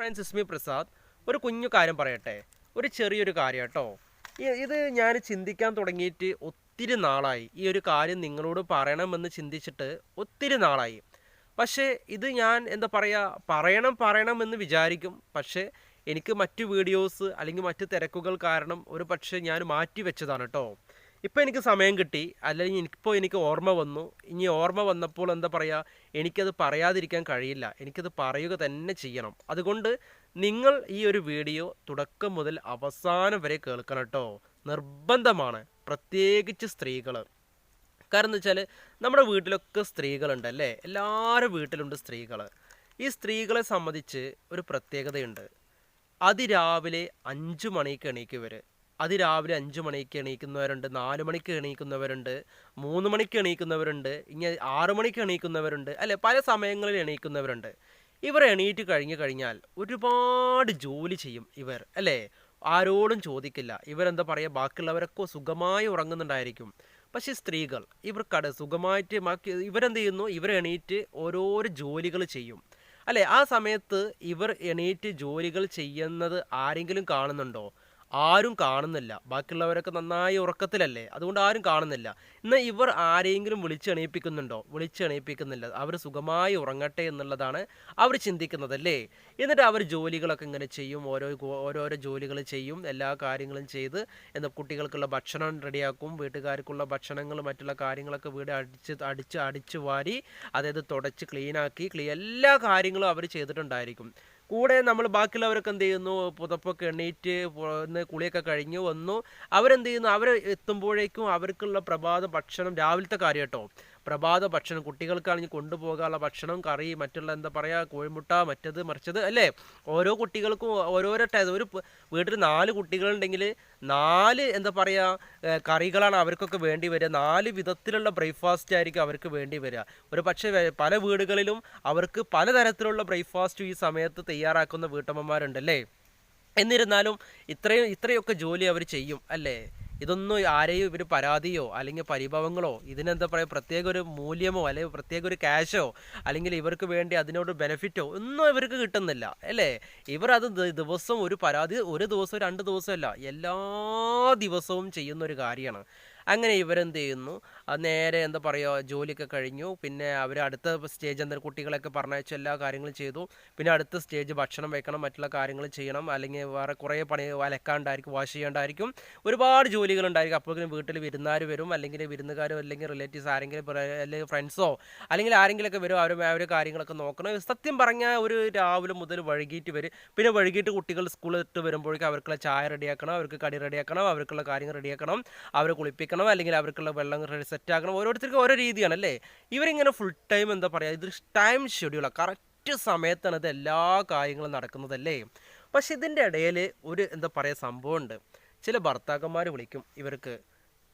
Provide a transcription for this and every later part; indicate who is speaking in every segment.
Speaker 1: Friends ഇസ്മി പ്രസാദ് ഒരു കുഞ്ഞു കാര്യം പറയട്ടെ. ഒരു ചെറിയൊരു കാര്യം കേട്ടോ. ഇത് ഞാൻ ചിന്തിക്കാൻ തുടങ്ങിയിട്ട് ഒത്തിരി നാളായി. ഈ ഒരു കാര്യം നിങ്ങളോട് പറയണമെന്ന് ചിന്തിച്ചിട്ട് ഒത്തിരി നാളായി. പക്ഷേ ഇത് ഞാൻ എന്താ പറയുക പറയണം പറയണം എന്ന് വിചാരിക്കും. പക്ഷേ എനിക്ക് മറ്റു വീഡിയോസ് അല്ലെങ്കിൽ മറ്റു തിരക്കുകൾ കാരണം ഒരു പക്ഷേ ഞാൻ മാറ്റി വെച്ചതാണ് കേട്ടോ. ഇപ്പോൾ എനിക്ക് സമയം കിട്ടി. അല്ലെങ്കിൽ എനിക്കിപ്പോൾ എനിക്ക് ഓർമ്മ വന്നു. ഇനി ഓർമ്മ വന്നപ്പോൾ എന്താ പറയുക എനിക്കത് പറയാതിരിക്കാൻ കഴിയില്ല. എനിക്കത് പറയുക തന്നെ ചെയ്യണം. അതുകൊണ്ട് നിങ്ങൾ ഈ ഒരു വീഡിയോ തുടക്കം മുതൽ അവസാനം വരെ കേൾക്കണം കേട്ടോ. നിർബന്ധമാണ്. പ്രത്യേകിച്ച് സ്ത്രീകൾ. കാരണം എന്ന് വെച്ചാൽ നമ്മുടെ വീട്ടിലൊക്കെ സ്ത്രീകളുണ്ട് അല്ലേ? എല്ലാവരും വീട്ടിലുണ്ട് സ്ത്രീകൾ. ഈ സ്ത്രീകളെ സംബന്ധിച്ച് ഒരു പ്രത്യേകതയുണ്ട്. അതിരാവിലെ അഞ്ച് മണിക്ക് എണീക്കുവർ അതിരാവിലെ അഞ്ച് മണിക്ക് എണീക്കുന്നവരുണ്ട് നാല് മണിക്ക് എണീക്കുന്നവരുണ്ട് മൂന്ന് മണിക്ക് എണീക്കുന്നവരുണ്ട് ഇനി ആറു മണിക്ക് എണീക്കുന്നവരുണ്ട് അല്ലെ പല സമയങ്ങളിൽ എണീക്കുന്നവരുണ്ട്. ഇവർ എണീറ്റ് കഴിഞ്ഞു കഴിഞ്ഞാൽ ഒരുപാട് ജോലി ചെയ്യും ഇവർ അല്ലേ? ആരോടും ചോദിക്കില്ല. ഇവരെന്താ പറയുക ബാക്കിയുള്ളവരൊക്കെ സുഖമായി ഉറങ്ങുന്നുണ്ടായിരിക്കും. പക്ഷേ സ്ത്രീകൾ ഇവർക്കട സുഖമായിട്ട് ബാക്കി ഇവരെന്ത് ചെയ്യുന്നു? ഇവർ എണീറ്റ് ഓരോരോ ജോലികൾ ചെയ്യും. അല്ലേ ആ സമയത്ത് ഇവർ എണീറ്റ് ജോലികൾ ചെയ്യുന്നത് ആരെങ്കിലും കാണുന്നുണ്ടോ? ആരും കാണുന്നില്ല. ബാക്കിയുള്ളവരൊക്കെ നന്നായി ഉറക്കത്തിലല്ലേ? അതുകൊണ്ട് ആരും കാണുന്നില്ല. എന്നാൽ ഇവർ ആരെയെങ്കിലും വിളിച്ചെണീപ്പിക്കുന്നുണ്ടോ? വിളിച്ചെണീപ്പിക്കുന്നില്ല. അവർ സുഖമായി ഉറങ്ങട്ടെ എന്നുള്ളതാണ് അവർ ചിന്തിക്കുന്നത് അല്ലേ? എന്നിട്ട് അവർ ജോലികളൊക്കെ ഇങ്ങനെ ചെയ്യും. ഓരോ ഓരോരോ ജോലികൾ ചെയ്യും. എല്ലാ കാര്യങ്ങളും ചെയ്ത് എന്താ കുട്ടികൾക്കുള്ള ഭക്ഷണം റെഡിയാക്കും. വീട്ടുകാർക്കുള്ള ഭക്ഷണങ്ങൾ മറ്റുള്ള കാര്യങ്ങളൊക്കെ വീട് അടിച്ച് അടിച്ച് അടിച്ച് വാരി അതായത് തുടച്ച് ക്ലീനാക്കി ക്ലീ എല്ലാ കാര്യങ്ങളും അവർ ചെയ്തിട്ടുണ്ടായിരിക്കും. കൂടെ നമ്മൾ ബാക്കിയുള്ളവരൊക്കെ എന്ത് ചെയ്യുന്നു? പുതപ്പൊക്കെ എണ്ണീറ്റ് ഒന്ന് കുളിയൊക്കെ കഴിഞ്ഞു വന്നു. അവരെന്ത് ചെയ്യുന്നു? അവർ എത്തുമ്പോഴേക്കും അവർക്കുള്ള പ്രഭാത ഭക്ഷണം രാവിലത്തെ കാര്യം കേട്ടോ പ്രഭാത ഭക്ഷണം കുട്ടികൾക്കാണെങ്കിൽ കൊണ്ടുപോകാനുള്ള ഭക്ഷണം കറി മറ്റുള്ള എന്താ പറയുക കോഴിമുട്ട മറ്റത് മറിച്ചത് അല്ലേ? ഓരോ കുട്ടികൾക്കും ഓരോരോ ഒരു വീട്ടിൽ നാല് കുട്ടികളുണ്ടെങ്കിൽ നാല് എന്താ പറയുക കറികളാണ് അവർക്കൊക്കെ വേണ്ടി വരിക. നാല് വിധത്തിലുള്ള ബ്രേക്ക്ഫാസ്റ്റ് ആയിരിക്കും അവർക്ക് വേണ്ടി വരിക. ഒരു പക്ഷേ പല വീടുകളിലും അവർക്ക് പലതരത്തിലുള്ള ബ്രേക്ക്ഫാസ്റ്റ് ഈ സമയത്ത് തയ്യാറാക്കുന്ന വീട്ടമ്മമാരുണ്ടല്ലേ? എന്നിരുന്നാലും ഇത്രയും ഇത്രയൊക്കെ ജോലി അവർ ചെയ്യും അല്ലേ? ഇതൊന്നും ആരെയും ഇവർ പരാതിയോ അല്ലെങ്കിൽ പരിഭവങ്ങളോ ഇതിനെന്താ പറയുക പ്രത്യേക ഒരു മൂല്യമോ അല്ലെങ്കിൽ പ്രത്യേക ഒരു ക്യാഷോ അല്ലെങ്കിൽ ഇവർക്ക് വേണ്ടി അതിനോട് ബെനിഫിറ്റോ ഒന്നും ഇവർക്ക് കിട്ടുന്നില്ല. അല്ലേ? ഇവർ അത് ദിവസം ഒരു പരാതി ഒരു ദിവസം രണ്ട് ദിവസമല്ല എല്ലാ ദിവസവും ചെയ്യുന്ന ഒരു കാര്യമാണ്. അങ്ങനെ ഇവരെന്ത് ചെയ്യുന്നു നേരെ എന്താ പറയുക ജോലിയൊക്കെ കഴിഞ്ഞു. പിന്നെ അവർ അടുത്ത സ്റ്റേജ് എന്താ കുട്ടികളൊക്കെ പറഞ്ഞയച്ചു എല്ലാ കാര്യങ്ങളും ചെയ്തു. പിന്നെ അടുത്ത സ്റ്റേജ് ഭക്ഷണം വെക്കണം മറ്റുള്ള കാര്യങ്ങൾ ചെയ്യണം. അല്ലെങ്കിൽ വേറെ കുറേ പണി അലക്കാണ്ടായിരിക്കും വാഷ് ചെയ്യേണ്ടായിരിക്കും. ഒരുപാട് ജോലികളുണ്ടായിരിക്കും. അപ്പോഴേക്കും വീട്ടിൽ വിരുന്നാർ വരും. അല്ലെങ്കിൽ വിരുന്നുകാരോ അല്ലെങ്കിൽ റിലേറ്റീവ്സ് ആരെങ്കിലും അല്ലെങ്കിൽ ഫ്രണ്ട്സോ അല്ലെങ്കിൽ ആരെങ്കിലുമൊക്കെ വരും. അവർ അവരെ കാര്യങ്ങളൊക്കെ നോക്കണം. സത്യം പറഞ്ഞാൽ ഒരു രാവിലെ മുതൽ വഴുകിയിട്ട് വരും പിന്നെ വഴുകിയിട്ട് കുട്ടികൾ സ്കൂളിൽ ഇട്ട് വരുമ്പോഴേക്കും അവർക്കുള്ള ചായ റെഡിയാക്കണം. അവർക്ക് കടി റെഡിയാക്കണം. അവർക്കുള്ള കാര്യങ്ങൾ റെഡിയാക്കണം. അവരെ കുളിപ്പിക്കണം. അല്ലെങ്കിൽ അവർക്കുള്ള വെള്ളം സെറ്റ് ആക്കണം ഓരോരുത്തർക്കും ഓരോ രീതിയാണ് അല്ലേ ഇവരിങ്ങനെ ഫുൾ ടൈം എന്താ പറയുക ഇത് ടൈം ഷെഡ്യൂളാണ് കറക്റ്റ് സമയത്താണ് ഇത് എല്ലാ കാര്യങ്ങളും നടക്കുന്നതല്ലേ? പക്ഷെ ഇതിന്റെ ഇടയിൽ ഒരു എന്താ പറയുക സംഭവമുണ്ട്. ചില ഭർത്താക്കന്മാർ വിളിക്കും ഇവർക്ക്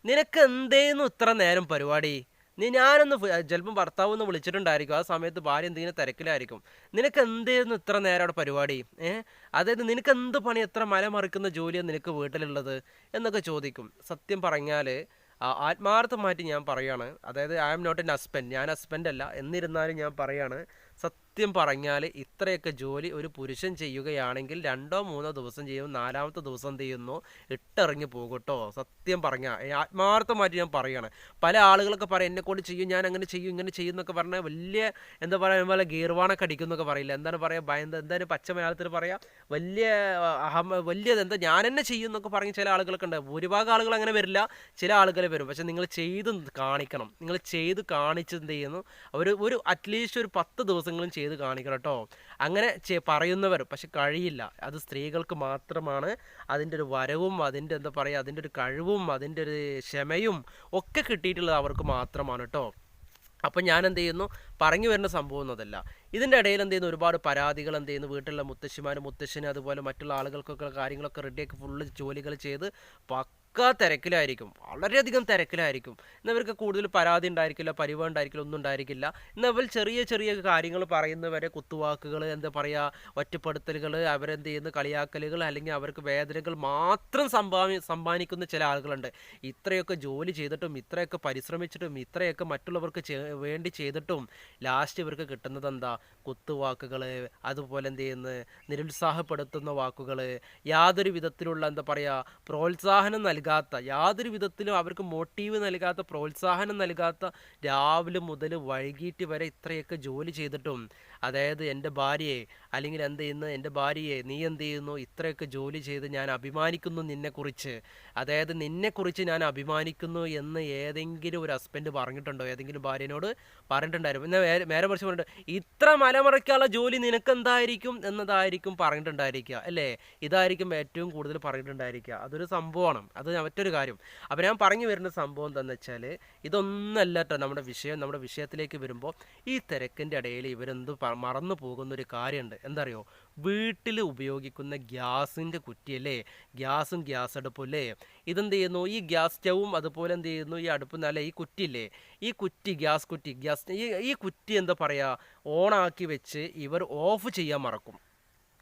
Speaker 1: നിനക്ക് എന്തേന്നു ഇത്ര നേരം പരിപാടി? നീ ഞാനൊന്ന് ചിലപ്പം ഭർത്താവ് ഒന്ന് വിളിച്ചിട്ടുണ്ടായിരിക്കും. ആ സമയത്ത് ഭാര്യ എന്തെങ്കിലും തിരക്കിലായിരിക്കും. നിനക്ക് എന്തായിരുന്നു ഇത്ര നേരം അവിടെ പരിപാടി? ഏഹ് അതായത് നിനക്ക് എന്ത് പണി എത്ര മല മറിക്കുന്ന ജോലിയാണ് നിനക്ക് വീട്ടിലുള്ളത് എന്നൊക്കെ ചോദിക്കും. സത്യം പറഞ്ഞാൽ ആത്മാർത്ഥമായിട്ട് ഞാൻ പറയാണ്. അതായത് I am not an husband ഞാൻ ഹസ്ബൻഡ് അല്ല. എന്നിരുന്നാലും ഞാൻ പറയാണ് സത്യം പറഞ്ഞാൽ ഇത്രയൊക്കെ ജോലി ഒരു പുരുഷൻ ചെയ്യുകയാണെങ്കിൽ രണ്ടോ മൂന്നോ ദിവസം ചെയ്യും നാലാമത്തെ ദിവസം ചെയ്യുന്നു? ഇട്ടിറങ്ങി പോകട്ടോ. സത്യം പറഞ്ഞാൽ ആത്മാർത്ഥമായിട്ട് ഞാൻ പറയുകയാണ് പല ആളുകളൊക്കെ പറയും എന്നെ കൊണ്ട് ചെയ്യും ഞാൻ അങ്ങനെ ചെയ്യും ഇങ്ങനെ ചെയ്യും എന്നൊക്കെ പറഞ്ഞാൽ വലിയ എന്താ പറയുക പോലെ ഗീർവാണൊക്കെ അടിക്കുന്നൊക്കെ പറയില്ല? എന്താണ് പറയുക ഭയന്ത എന്താണ് പച്ച മലയാളത്തിൽ പറയാ? വലിയ അഹം വലിയത് എന്താ ഞാൻ തന്നെ ചെയ്യും എന്നൊക്കെ പറഞ്ഞ് ചില ആളുകളൊക്കെ ഉണ്ട്. ഭൂരിഭാഗം ആളുകൾ അങ്ങനെ വരില്ല. ചില ആളുകൾ വരും. പക്ഷെ നിങ്ങൾ ചെയ്ത് കാണിക്കണം. നിങ്ങൾ ചെയ്ത് കാണിച്ചെന്ത് ചെയ്യുന്നു? ഒരു ഒരു അറ്റ്ലീസ്റ്റ് ഒരു പത്ത് ദിവസങ്ങളും ചെയ്ത് കാണിക്കണം കേട്ടോ. അങ്ങനെ പറയുന്നവർ പക്ഷെ കഴിയില്ല. അത് സ്ത്രീകൾക്ക് മാത്രമാണ് അതിന്റെ ഒരു വരവും അതിന്റെ എന്താ പറയുക അതിന്റെ ഒരു കഴിവും അതിന്റെ ഒരു ക്ഷമയും ഒക്കെ കിട്ടിയിട്ടുള്ളത് അവർക്ക് മാത്രമാണ് കേട്ടോ. അപ്പം ഞാൻ എന്ത് ചെയ്യുന്നു? പറഞ്ഞു വരുന്ന സംഭവം എന്നതല്ല ഇതിന്റെ ഇടയിൽ എന്ത് ചെയ്യുന്നു? ഒരുപാട് പരാതികൾ എന്ത് ചെയ്യുന്നു? വീട്ടിലുള്ള മുത്തശ്ശിമാരും മുത്തശ്ശനും അതുപോലെ മറ്റുള്ള ആളുകൾക്കൊക്കെ കാര്യങ്ങളൊക്കെ റെഡിയാക്കി ഫുള്ള് ജോലികൾ ചെയ്ത് പക്ക പക്കാ തിരക്കിലായിരിക്കും. വളരെയധികം തിരക്കിലായിരിക്കും. എന്നവർക്ക് കൂടുതൽ പരാതി ഉണ്ടായിരിക്കില്ല പരിവ ഉണ്ടായിരിക്കില്ല ഒന്നും ഉണ്ടായിരിക്കില്ല. എന്നവർ ചെറിയ ചെറിയ കാര്യങ്ങൾ പറയുന്നവരെ കുത്തുവാക്കുകൾ എന്താ പറയുക ഒറ്റപ്പെടുത്തലുകൾ അവരെന്ത് ചെയ്യുന്ന കളിയാക്കലുകൾ അല്ലെങ്കിൽ അവർക്ക് വേദനകൾ മാത്രം സമ്പാ സമ്മാനിക്കുന്ന ചില ആളുകളുണ്ട്. ഇത്രയൊക്കെ ജോലി ചെയ്തിട്ടും ഇത്രയൊക്കെ പരിശ്രമിച്ചിട്ടും ഇത്രയൊക്കെ മറ്റുള്ളവർക്ക് വേണ്ടി ചെയ്തിട്ടും ലാസ്റ്റ് ഇവർക്ക് കിട്ടുന്നത് എന്താ? കുത്തുവാക്കുകൾ അതുപോലെ എന്ത് ചെയ്യുന്നത് നിരുത്സാഹപ്പെടുത്തുന്ന വാക്കുകൾ യാതൊരു വിധത്തിലുള്ള എന്താ പറയുക പ്രോത്സാഹനം നൽകാത്ത യാതൊരു വിധത്തിലും അവർക്ക് മോട്ടീവ് നൽകാത്ത പ്രോത്സാഹനം നൽകാത്ത രാവിലെ മുതൽ വൈകിട്ട് വരെ ഇത്രയൊക്കെ ജോലി ചെയ്തിട്ടും അതായത് എന്റെ ഭാര്യയെ അല്ലെങ്കിൽ എന്ത് ചെയ്യുന്നു? എന്റെ ഭാര്യയെ നീ എന്ത് ചെയ്യുന്നു? ഇത്രയൊക്കെ ജോലി ചെയ്ത് ഞാൻ അഭിമാനിക്കുന്നു നിന്നെക്കുറിച്ച്. അതായത് നിന്നെക്കുറിച്ച് ഞാൻ അഭിമാനിക്കുന്നു എന്ന് ഏതെങ്കിലും ഒരു ഹസ്ബൻഡ് പറഞ്ഞിട്ടുണ്ടോ? ഏതെങ്കിലും ഭാര്യനോട് പറഞ്ഞിട്ടുണ്ടായിരുന്നു. പിന്നെ നേരെ നേരെ മറിച്ച് പറഞ്ഞിട്ട് ഇത്ര മലമറയ്ക്കാനുള്ള ജോലി നിനക്ക് എന്തായിരിക്കും എന്നതായിരിക്കും പറഞ്ഞിട്ടുണ്ടായിരിക്കുക അല്ലേ? ഇതായിരിക്കും ഏറ്റവും കൂടുതൽ പറഞ്ഞിട്ടുണ്ടായിരിക്കുക. അതൊരു സംഭവമാണ്. അത് മറ്റൊരു കാര്യം. അപ്പോൾ ഞാൻ പറഞ്ഞു വരുന്ന സംഭവം എന്താണെന്ന് വെച്ചാൽ ഇതൊന്നല്ല കേട്ടോ നമ്മുടെ വിഷയം. നമ്മുടെ വിഷയത്തിലേക്ക് വരുമ്പോൾ ഈ തിരക്കിന്റെ ഇടയിൽ ഇവരെന്ത് മറന്നു പോകുന്ന ഒരു കാര്യമുണ്ട് എന്തറിയോ? വീട്ടിൽ ഉപയോഗിക്കുന്ന ഗ്യാസിന്റെ കുറ്റിയല്ലേ? ഗ്യാസും ഗ്യാസ് അടുപ്പും അല്ലേ ഇതെന്ത് ചെയ്യുന്നു ഈ ഗ്യാസ് സ്റ്റവും അതുപോലെ എന്ത് ചെയ്യുന്നു ഈ അടുപ്പ് നല്ല ഈ കുറ്റിയില്ലേ? ഈ കുറ്റി ഗ്യാസ് കുറ്റി ഗ്യാസ് ഈ ഈ കുറ്റി എന്താ പറയുക ഓണാക്കി വെച്ച് ഇവർ ഓഫ് ചെയ്യാൻ മറക്കും.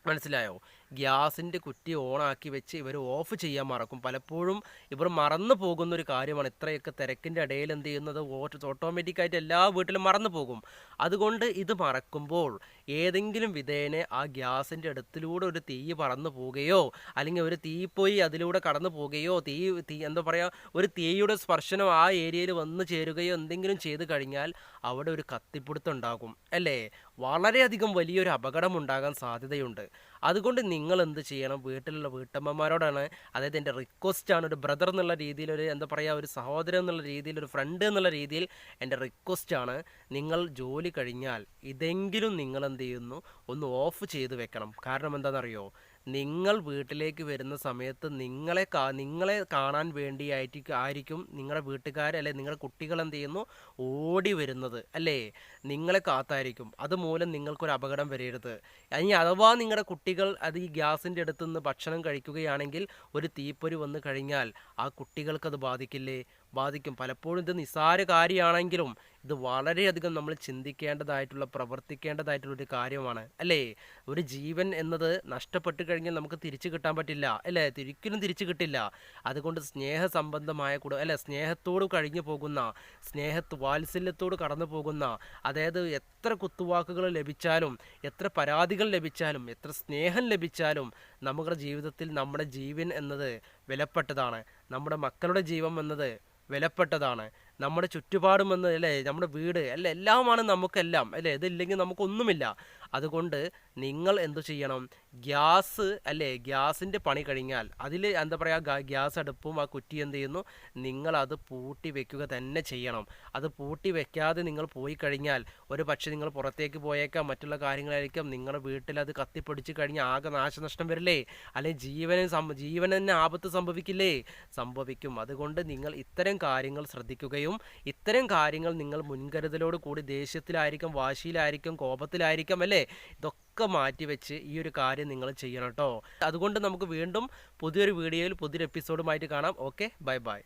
Speaker 1: മനസ്സിലായോ? ഗ്യാസിന്റെ കുറ്റി ഓണാക്കി വെച്ച് ഇവർ ഓഫ് ചെയ്യാൻ മറക്കും. പലപ്പോഴും ഇവർ മറന്നു പോകുന്ന ഒരു കാര്യമാണ് ഇത്രയൊക്കെ തിരക്കിന്റെ ഇടയിൽ എന്ത് ചെയ്യുന്നത്? ഓട്ടോമാറ്റിക്കായിട്ട് എല്ലാ വീട്ടിലും മറന്നു പോകും. അതുകൊണ്ട് ഇത് മറക്കുമ്പോൾ ഏതെങ്കിലും വിധേനെ ആ ഗ്യാസിന്റെ അടുത്തിലൂടെ ഒരു തീ പറന്നു പോവുകയോ അല്ലെങ്കിൽ ഒരു തീ പോയി അതിലൂടെ കടന്നു പോവുകയോ തീ തീ എന്താ പറയുക ഒരു തീയുടെ സ്പർശനം ആ ഏരിയയിൽ വന്നു ചേരുകയോ എന്തെങ്കിലും ചെയ്തു കഴിഞ്ഞാൽ അവിടെ ഒരു കത്തിപ്പിടുത്തം ഉണ്ടാകും അല്ലേ? വളരെയധികം വലിയൊരു അപകടം ഉണ്ടാകാൻ സാധ്യതയുണ്ട്. അതുകൊണ്ട് നിങ്ങൾ എന്ത് ചെയ്യണം? വീട്ടിലുള്ള വീട്ടമ്മമാരോടാണ് അതായത് എന്റെ റിക്വസ്റ്റാണ് ഒരു ബ്രദർ എന്നുള്ള രീതിയിൽ ഒരു എന്താ പറയുക ഒരു സഹോദരൻ എന്നുള്ള രീതിയിൽ ഒരു ഫ്രണ്ട് എന്നുള്ള രീതിയിൽ എന്റെ റിക്വസ്റ്റാണ് നിങ്ങൾ ജോലി കഴിഞ്ഞാൽ ഇതെങ്കിലും നിങ്ങൾ എന്ത് ചെയ്യുന്നു? ഒന്ന് ഓഫ് ചെയ്ത് വെക്കണം. കാരണം എന്താണെന്നറിയോ? നിങ്ങൾ വീട്ടിലേക്ക് വരുന്ന സമയത്ത് നിങ്ങളെ കാ നിങ്ങളെ കാണാൻ വേണ്ടിയായിട്ട് ആയിരിക്കും നിങ്ങളുടെ വീട്ടുകാർ അല്ലെ നിങ്ങളുടെ കുട്ടികൾ എന്ത് ചെയ്യുന്നു? ഓടി വരുന്നത് അല്ലേ? നിങ്ങളെ കാത്തായിരിക്കും. അതുമൂലം നിങ്ങൾക്കൊരു അപകടം വരരുത്. ഇനി അഥവാ നിങ്ങളുടെ കുട്ടികൾ അത് ഈ ഗ്യാസിന്റെ അടുത്ത് നിന്ന് ഭക്ഷണം കഴിക്കുകയാണെങ്കിൽ ഒരു തീപ്പൊരി വന്നു കഴിഞ്ഞാൽ ആ കുട്ടികൾക്കത് ബാധിക്കില്ലേ? ബാധിക്കും. പലപ്പോഴും ഇത് നിസ്സാര കാര്യമാണെങ്കിലും ഇത് വളരെയധികം നമ്മൾ ചിന്തിക്കേണ്ടതായിട്ടുള്ള പ്രവർത്തിക്കേണ്ടതായിട്ടുള്ള ഒരു കാര്യമാണ്. അല്ലേ? ഒരു ജീവൻ എന്നത് നഷ്ടപ്പെട്ട് കഴിഞ്ഞാൽ നമുക്ക് തിരിച്ചു കിട്ടാൻ പറ്റില്ല. അല്ലേ? ഒരിക്കലും തിരിച്ചു കിട്ടില്ല. അതുകൊണ്ട് സ്നേഹസംബന്ധമായ കൂടെ അല്ലെ? സ്നേഹത്തോട് കഴിഞ്ഞു പോകുന്ന സ്നേഹത്ത് വാത്സല്യത്തോട് കടന്നു പോകുന്ന അതായത് എത്ര കുത്തുവാക്കുകൾ ലഭിച്ചാലും എത്ര പരാതികൾ ലഭിച്ചാലും എത്ര സ്നേഹം ലഭിച്ചാലും നമ്മുടെ ജീവിതത്തിൽ നമ്മുടെ ജീവൻ എന്നത് വിലപ്പെട്ടതാണ്. നമ്മുടെ മക്കളുടെ ജീവൻ എന്നത് വിലപ്പെട്ടതാണ്. നമ്മുടെ ചുറ്റുപാടും എന്ന് അല്ലേ? നമ്മുടെ വീട് അല്ല? എല്ലാമാണ് നമുക്കെല്ലാം അല്ലേ? ഇതില്ലെങ്കിൽ നമുക്കൊന്നുമില്ല. അതുകൊണ്ട് നിങ്ങൾ എന്തു ചെയ്യണം? ഗ്യാസ് അല്ലേ? ഗ്യാസിന്റെ പണി കഴിഞ്ഞാൽ അതിൽ എന്താ പറയുക? ഗ്യാസ് അടുപ്പും ആ കുറ്റി എന്ത് ചെയ്യുന്നു? നിങ്ങൾ അത് പൂട്ടി വെക്കുക തന്നെ ചെയ്യണം. അത് പൂട്ടി വെക്കാതെ നിങ്ങൾ പോയി കഴിഞ്ഞാൽ ഒരു പക്ഷേ നിങ്ങൾ പുറത്തേക്ക് പോയേക്കാം മറ്റുള്ള കാര്യങ്ങളായിരിക്കാം. നിങ്ങളുടെ വീട്ടിൽ അത് കത്തിപ്പിടിച്ച് കഴിഞ്ഞാൽ ആകെ നാശനഷ്ടം വരില്ലേ? അല്ലെങ്കിൽ ജീവന് ജീവന് തന്നെ ആപത്ത് സംഭവിക്കില്ലേ? സംഭവിക്കും. അതുകൊണ്ട് നിങ്ങൾ ഇത്തരം കാര്യങ്ങൾ ശ്രദ്ധിക്കുകയും ഇത്തരം കാര്യങ്ങൾ നിങ്ങൾ മുൻകരുതലോട് കൂടി ദേഷ്യത്തിലായിരിക്കും വാശിയിലായിരിക്കും കോപത്തിലായിരിക്കും അല്ലേ? ഇതൊക്കെ മാറ്റിവെച്ച് ഈ ഒരു കാര്യം നിങ്ങൾ ചെയ്യണം കേട്ടോ. അതുകൊണ്ട് നമുക്ക് വീണ്ടും പുതിയൊരു വീഡിയോയിൽ പുതിയൊരു എപ്പിസോഡുമായിട്ട് കാണാം. Okay bye bye